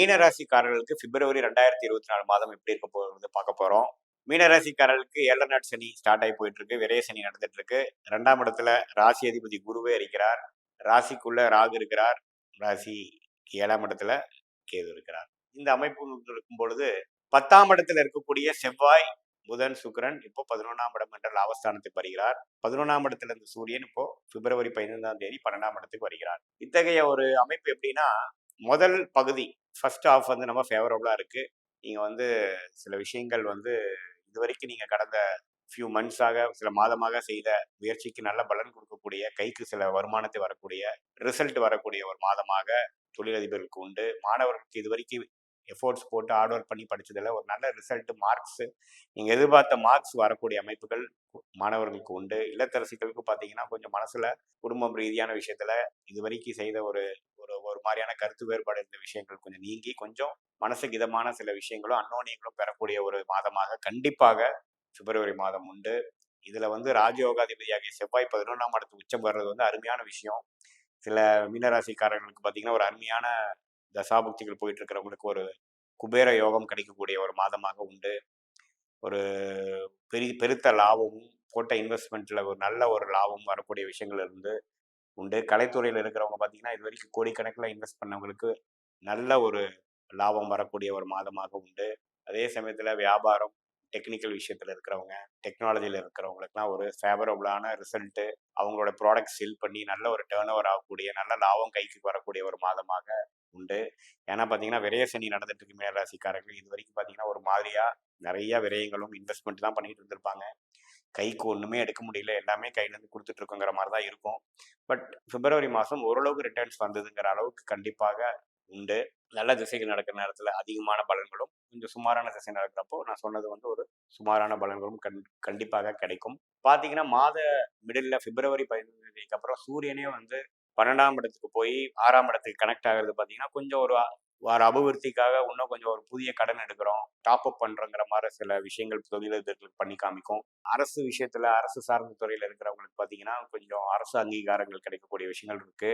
மீனராசிக்காரர்களுக்கு பிப்ரவரி ரெண்டாயிரத்தி இருபத்தி நாலு மாதம் எப்படி இருக்க போகிறது பார்க்க போறோம். மீனராசிக்காரர்களுக்கு ஏழநாட் சனி ஸ்டார்ட் ஆகி போயிட்டு இருக்கு விரைய சனி நடந்துட்டு இருக்கு ரெண்டாம் இடத்துல ராசி அதிபதி குருவே இருக்கிறார். ராசிக்குள்ள ராகு இருக்கிறார். ராசி ஏழாம் இடத்துல கேது இருக்கிறார். இந்த அமைப்பு இருக்கும் பொழுது பத்தாம் இடத்துல இருக்கக்கூடிய செவ்வாய் புதன் சுக்கிரன் இப்போ பதினொன்றாம் இடம் என்ற லாபஸ்தானத்துக்கு வருகிறார். பதினொன்றாம் இடத்துல இருந்த சூரியன் இப்போ பிப்ரவரி பதினைந்தாம் தேதி பன்னெண்டாம் இடத்துக்கு வருகிறார். இத்தகைய ஒரு அமைப்பு எப்படின்னா முதல் பகுதி ஃபர்ஸ்ட் ஆஃப் வந்து நம்ம ஃபேவரபுளாக இருக்குது நீங்கள் வந்து சில விஷயங்கள் வந்து இது வரைக்கும் நீங்கள் கடந்த ஃபியூ மந்த்ஸாக சில மாதமாக செய்த முயற்சிக்கு நல்ல பலன் கொடுக்கக்கூடிய கைக்கு சில வருமானத்தை வரக்கூடிய ரிசல்ட் வரக்கூடிய ஒரு மாதமாக தொழிலதிபர்களுக்கு உண்டு. மாணவர்களுக்கு இது வரைக்கும் எஃபோர்ட்ஸ் போட்டு ஹார்ட் ஒர்க் பண்ணி படித்ததில் ஒரு நல்ல ரிசல்ட் மார்க்ஸ் நீங்கள் எதிர்பார்த்த மார்க்ஸ் வரக்கூடிய அமைப்புகள் மாணவர்களுக்கு உண்டு. இல்லத்தரசிகளுக்கு பார்த்தீங்கன்னா கொஞ்சம் மனசில் குடும்பம் ரீதியான விஷயத்தில் இது வரைக்கும் செய்த ஒரு ஒரு ஒரு மாதிரியான கருத்து வேறுபாடு இருந்த விஷயங்கள் கொஞ்சம் நீங்கி கொஞ்சம் மனசுக்கு இதமான சில விஷயங்களும் அன்னோனியங்களும் பெறக்கூடிய ஒரு மாதமாக கண்டிப்பாக பிப்ரவரி மாதம் உண்டு. இதுல வந்து ராஜயோகாதிபதியாகிய செவ்வாய் பதினொன்றாம் இடத்து உச்சம் வர்றது வந்து அருமையான விஷயம். சில மீனராசிக்காரர்களுக்கு பார்த்தீங்கன்னா ஒரு அருமையான தசாபக்திகள் போயிட்டு இருக்கிறவங்களுக்கு ஒரு குபேர யோகம் கிடைக்கக்கூடிய ஒரு மாதமாக உண்டு. ஒரு பெரிய பெருத்த லாபமும் போட்ட இன்வெஸ்ட்மெண்ட்ல ஒரு நல்ல ஒரு லாபம் வரக்கூடிய விஷயங்கள் இருந்து உண்டு. கலைத்துறையில் இருக்கிறவங்க பார்த்தீங்கன்னா இது வரைக்கும் கோடிக்கணக்கில் இன்வெஸ்ட் பண்ணவங்களுக்கு நல்ல ஒரு லாபம் வரக்கூடிய ஒரு மாதமாக உண்டு. அதே சமயத்தில் வியாபாரம் டெக்னிக்கல் விஷயத்தில் இருக்கிறவங்க டெக்னாலஜியில் இருக்கிறவங்களுக்குலாம் ஒரு ஃபேவரபுளான ரிசல்ட்டு அவங்களோட ப்ராடக்ட் செல் பண்ணி நல்ல ஒரு டேர்ன் ஓவர் ஆகக்கூடிய நல்ல லாபம் கைக்கு வரக்கூடிய ஒரு மாதமாக உண்டு. ஏன்னா பார்த்தீங்கன்னா விரைய சனி நடந்துட்டு இருக்கு மேலராசிக்காரர்கள் இது வரைக்கும் பார்த்தீங்கன்னா ஒரு மாதிரியாக நிறைய விரயங்களும் இன்வெஸ்ட்மெண்ட் தான் பண்ணிட்டு இருந்திருப்பாங்க. கைக்கு ஒன்றுமே எடுக்க முடியல. எல்லாமே கையிலேருந்து கொடுத்துட்டு இருக்கோங்கிற மாதிரி தான் இருக்கும். பட் பிப்ரவரி மாதம் ஓரளவுக்கு ரிட்டர்ன்ஸ் வந்ததுங்கிற அளவுக்கு கண்டிப்பாக உண்டு. நல்ல திசைகள் நடக்கிற நேரத்தில் அதிகமான பலன்களும் கொஞ்சம் சுமாரான திசை நடக்கிறப்போ நான் சொன்னது வந்து ஒரு சுமாரான பலன்களும் கண் கண்டிப்பாக கிடைக்கும். பார்த்தீங்கன்னா மாத மிடில் பிப்ரவரி பதினஞ்சு தேதிக்கு அப்புறம் சூரியனே வந்து பன்னெண்டாம் இடத்துக்கு போய் ஆறாம் இடத்துக்கு கனெக்ட் ஆகிறது பார்த்தீங்கன்னா கொஞ்சம் ஒரு வார அபிவிருத்திக்காக இன்னும் கொஞ்சம் ஒரு புதிய கடன் எடுக்கிறோம். டாப் அப் பண்றங்கிற மாதிரி சில விஷயங்கள் தொழிலதிபர்களுக்கு பண்ணி காமிக்கும். அரசு விஷயத்துல அரசு சார்ந்த துறையில இருக்கிறவங்களுக்கு பார்த்தீங்கன்னா கொஞ்சம் அரசு அங்கீகாரங்கள் கிடைக்கக்கூடிய விஷயங்கள் இருக்கு.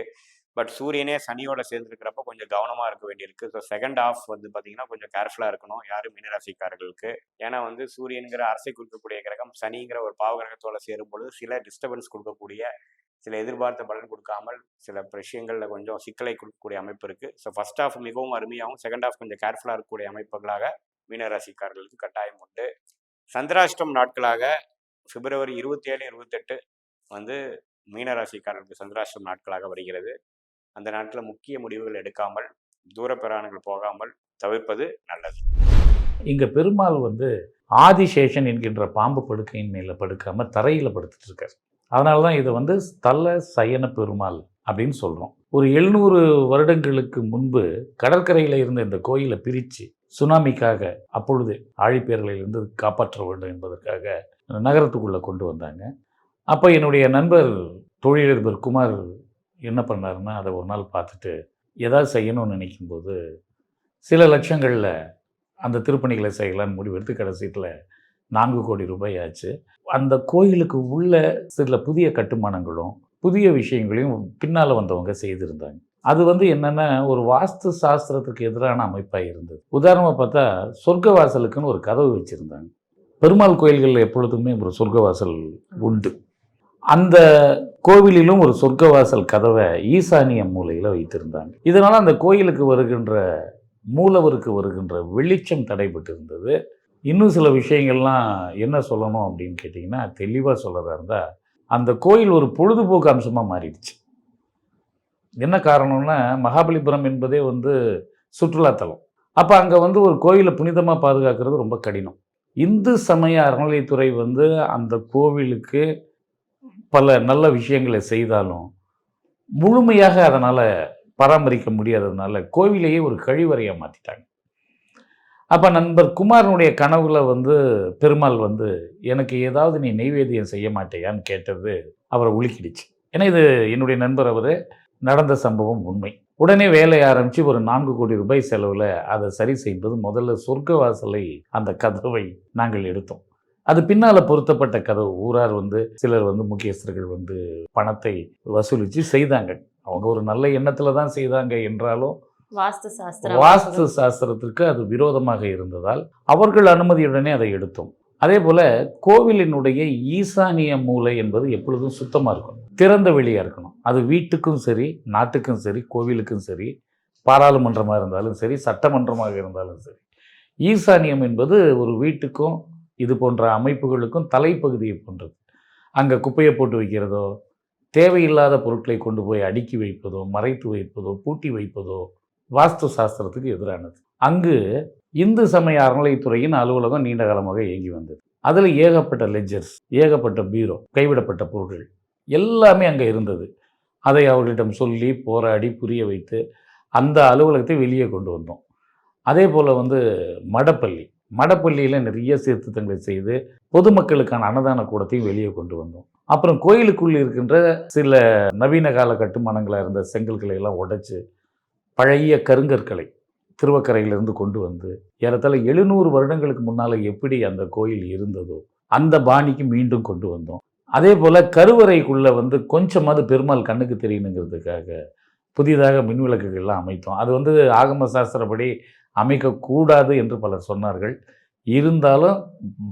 பட் சூரியனே சனியோட சேர்ந்துருக்கிறப்ப கொஞ்சம் கவனமாக இருக்க வேண்டியிருக்கு. ஸோ செகண்ட் ஆஃப் வந்து பார்த்தீங்கன்னா கொஞ்சம் கேர்ஃபுல்லாக இருக்கணும். யாரும் மீனராசிக்காரர்களுக்கு? ஏன்னா வந்து சூரியனுங்கிற அரசை கொடுக்கக்கூடிய கிரகம் சனிங்கிற ஒரு பாவ கிரகத்தோட சேரும் பொழுது சில டிஸ்டர்பன்ஸ் கொடுக்கக்கூடிய சில எதிர்பார்த்த பலன் கொடுக்காமல் சில விஷயங்களில் கொஞ்சம் சிக்கலை கொடுக்கக்கூடிய அமைப்பு இருக்குது ஸோ ஃபர்ஸ்ட் ஆஃப் மிகவும் அருமையாகவும் செகண்ட் ஆஃப் கொஞ்சம் கேர்ஃபுல்லாக இருக்கக்கூடிய அமைப்புகளாக மீனராசிக்காரர்களுக்கு கட்டாயம் உண்டு. சந்திராஷ்டம் நாட்களாக பிப்ரவரி இருபத்தி ஏழு இருபத்தெட்டு வந்து மீனராசிக்காரர்களுக்கு சந்திராஷ்டம் நாட்களாக வருகிறது. அந்த நாட்டில் முக்கிய முடிவுகள் எடுக்காமல் தூர பிரயாணங்கள் போகாமல் தவிர்ப்பது நல்லது. இங்க பெருமாள் வந்து ஆதிசேஷன் என்கின்ற பாம்பு படுக்கையின் மேல படுக்காம தரையில படுத்துட்டு இருக்காரு. அதனால தான் இதை வந்து ஸ்தல சயன பெருமாள் அப்படின்னு சொல்கிறோம் ஒரு எழுநூறு வருடங்களுக்கு முன்பு கடற்கரையில் இருந்த இந்த கோயிலை பிரித்து சுனாமிக்காக அப்பொழுது ஆழிப்பேரலையிலிருந்து காப்பாற்ற வேண்டும் என்பதற்காக நகரத்துக்குள்ளே கொண்டு வந்தாங்க. அப்போ என்னுடைய நண்பர் தொழிலதிபர் குமார் என்ன பண்ணாருன்னா அதை ஒரு நாள் பார்த்துட்டு ஏதாவது செய்யணும்னு நினைக்கும்போது சில லட்சங்களில் அந்த திருப்பணிகளை செய்யலாம்னு முடிவெடுத்து கடைசியில் நான்கு கோடி ரூபாய் ஆச்சு. அந்த கோயிலுக்கு உள்ள சில புதிய கட்டுமானங்களும் புதிய விஷயங்களையும் பின்னால் வந்தவங்க செய்திருந்தாங்க. அது வந்து என்னென்னா ஒரு வாஸ்து சாஸ்திரத்துக்கு எதிரான அமைப்பாக இருந்தது. உதாரணமாக பார்த்தா சொர்க்க வாசலுக்குன்னு ஒரு கதவு வச்சுருந்தாங்க. பெருமாள் கோயில்களில் எப்பொழுதுமே ஒரு சொர்க்க வாசல் உண்டு. அந்த கோவிலிலும் ஒரு சொர்க்கவாசல் கதவை ஈசானிய மூலையில் வைத்திருந்தாங்க. இதனால் அந்த கோயிலுக்கு வருகின்ற மூலவருக்கு வருகின்ற வெளிச்சம் தடைபட்டு இருந்தது. இன்னும் சில விஷயங்கள்லாம் என்ன சொல்லணும் அப்படின்னு கேட்டிங்கன்னா தெளிவாக சொல்லதாக இருந்தால் அந்த கோயில் ஒரு பொழுதுபோக்கு அம்சமாக மாறிடுச்சு. என்ன காரணம்னா மகாபலிபுரம் என்பதே வந்து சுற்றுலாத்தலம் அப்போ அங்கே வந்து ஒரு கோயிலை புனிதமாக பாதுகாக்கிறது ரொம்ப கடினம். இந்து சமய அறநிலைத்துறை வந்து அந்த கோவிலுக்கு பல நல்ல விஷயங்களை செய்தாலும் முழுமையாக அதனால் பராமரிக்க முடியாததுனால கோவிலையே ஒரு கழிவறையாக மாற்றிட்டாங்க அப்போ நண்பர் குமாரனுடைய கனவுல வந்து பெருமாள் வந்து எனக்கு ஏதாவது நீ நெய்வேத்தியம் செய்ய மாட்டேயான்னு கேட்டது அவரை உலுக்கிடுச்சு. ஏன்னா இது என்னுடைய நண்பர் அவர் நடந்த சம்பவம் உண்மை. உடனே வேலையை ஆரம்பித்து ஒரு நான்கு கோடி ரூபாய் செலவில் அதை சரி செய்வது முதல்ல சொர்க்க வாசலை அந்த கதவை நாங்கள் எடுத்தோம். அது பின்னால் பொருத்தப்பட்ட கதவு. ஊரார் வந்து சிலர் வந்து முக்கியஸ்தர்கள் வந்து பணத்தை வசூலித்து செய்தாங்க. அவங்க ஒரு நல்ல எண்ணத்தில் தான் செய்தாங்க என்றாலும் வாஸ்து சாஸ்திரம் வாஸ்து சாஸ்திரத்திற்கு அது விரோதமாக இருந்ததால் அவர்கள் அனுமதியுடனே அதை எடுத்தோம். அதே போல கோவிலினுடைய ஈசானிய மூலை என்பது எப்பொழுதும் சுத்தமாக இருக்கணும். திறந்த வெளியாக இருக்கணும். அது வீட்டுக்கும் சரி நாட்டுக்கும் சரி கோவிலுக்கும் சரி பாராளுமன்றமாக இருந்தாலும் சரி சட்டமன்றமாக இருந்தாலும் சரி. ஈசானியம் என்பது ஒரு வீட்டுக்கும் இது போன்ற அமைப்புகளுக்கும் தலைப்பகுதியை போன்றது. அங்கே குப்பையை போட்டு வைக்கிறதோ தேவையில்லாத பொருட்களை கொண்டு போய் அடுக்கி வைப்பதோ மறைத்து வைப்பதோ பூட்டி வைப்பதோ வாஸ்து சாஸ்திரத்துக்கு எதிரானது. அங்கு இந்து சமய அறநிலைத்துறையின் அலுவலகம் நீண்ட காலமாக இயங்கி வந்தது. அதில் ஏகப்பட்ட லெஜர்ஸ் ஏகப்பட்ட பீரோ கைவிடப்பட்ட பொருட்கள் எல்லாமே அங்கே இருந்தது. அதை அவர்களிடம் சொல்லி போராடி புரிய வைத்து அந்த அலுவலகத்தை வெளியே கொண்டு வந்தோம். அதே போல் வந்து மடப்பள்ளி. மடப்பள்ளியில் நிறைய சீர்திருத்தங்களை செய்து பொதுமக்களுக்கான அன்னதான கூடத்தையும் வெளியே கொண்டு வந்தோம். அப்புறம் கோயிலுக்குள் இருக்கின்ற சில நவீன கால கட்டுமானங்களாக இருந்த செங்கல்களை எல்லாம் உடைச்சு பழைய கருங்கற்களை திருவக்கரையிலிருந்து கொண்டு வந்து ஏறத்தாழ எழுநூறு வருடங்களுக்கு முன்னால் எப்படி அந்த கோயில் இருந்ததோ அந்த பாணிக்கு மீண்டும் கொண்டு வந்தோம். அதே போல் கருவறைக்குள்ளே வந்து கொஞ்சமாவது பெருமாள் கண்ணுக்கு தெரியணுங்கிறதுக்காக புதிதாக மின்விளக்குகள்லாம் அமைத்தோம். அது வந்து ஆகம சாஸ்திரப்படி அமைக்கக்கூடாது என்று பலர் சொன்னார்கள். இருந்தாலும்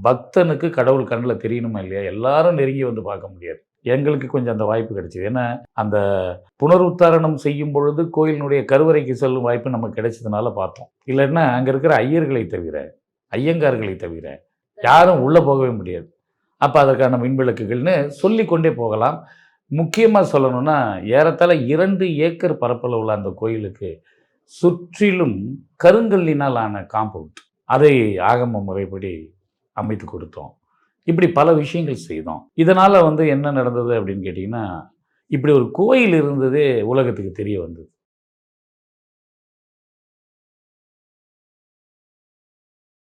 பக்தனுக்கு கடவுள் கண்ணில் தெரியணுமா இல்லையா? எல்லாரும் நெருங்கி வந்து பார்க்க முடியாது. எங்களுக்கு கொஞ்சம் அந்த வாய்ப்பு கிடைச்சிது. ஏன்னா அந்த புனருத்தாரணம் செய்யும் பொழுது கோயிலினுடைய கருவறைக்கு செல்லும் வாய்ப்பு நமக்கு கிடைச்சதுனால பார்த்தோம். இல்லைன்னா அங்கே இருக்கிற ஐயர்களை தவிர ஐயங்கார்களை தவிர யாரும் உள்ளே போகவே முடியாது. அப்போ அதற்கான மின்விளக்குகள்னு சொல்லிக்கொண்டே போகலாம். முக்கியமாக சொல்லணும்னா ஏறத்தாழ இரண்டு ஏக்கர் பரப்பளவில் அந்த கோயிலுக்கு சுற்றிலும் கருங்கல்லினால் ஆன காம்பவுண்ட் அதை ஆகம முறைப்படி அமைத்து கொடுத்தோம். இப்படி பல விஷயங்கள் செய்தோம். இதனால் வந்து என்ன நடந்தது அப்படின்னு கேட்டிங்கன்னா இப்படி ஒரு கோயில் இருந்ததே உலகத்துக்கு தெரிய வந்தது.